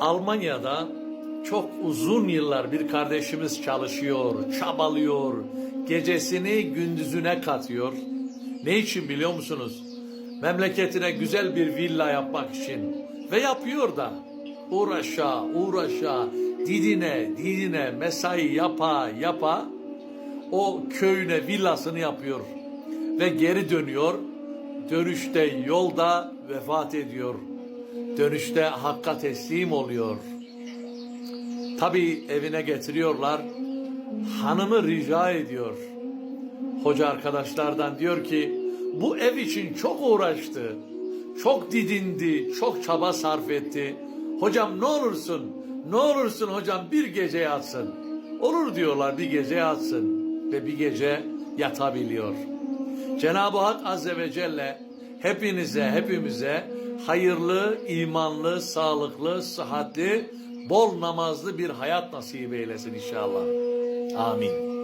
Almanya'da çok uzun yıllar bir kardeşimiz çalışıyor, çabalıyor, gecesini gündüzüne katıyor. Ne için biliyor musunuz? Memleketine güzel bir villa yapmak için ve yapıyor da. Uğraşa, uğraşa, didine, didine mesai yapa, yapa o köyüne villasını yapıyor ve geri dönüyor. Dönüşte yolda vefat ediyor. Dönüşte hakka teslim oluyor. Tabi evine getiriyorlar. Hanımı rica ediyor. Hoca arkadaşlardan diyor ki bu ev için çok uğraştı. Çok didindi, çok çaba sarf etti. Hocam ne olursun, ne olursun hocam bir gece yatsın. Olur diyorlar bir gece yatsın ve bir gece yatabiliyor. Cenab-ı Hak Azze ve Celle hepinize, hepimize hayırlı, imanlı, sağlıklı, sıhhatli, bol namazlı bir hayat nasip eylesin inşallah. Amin.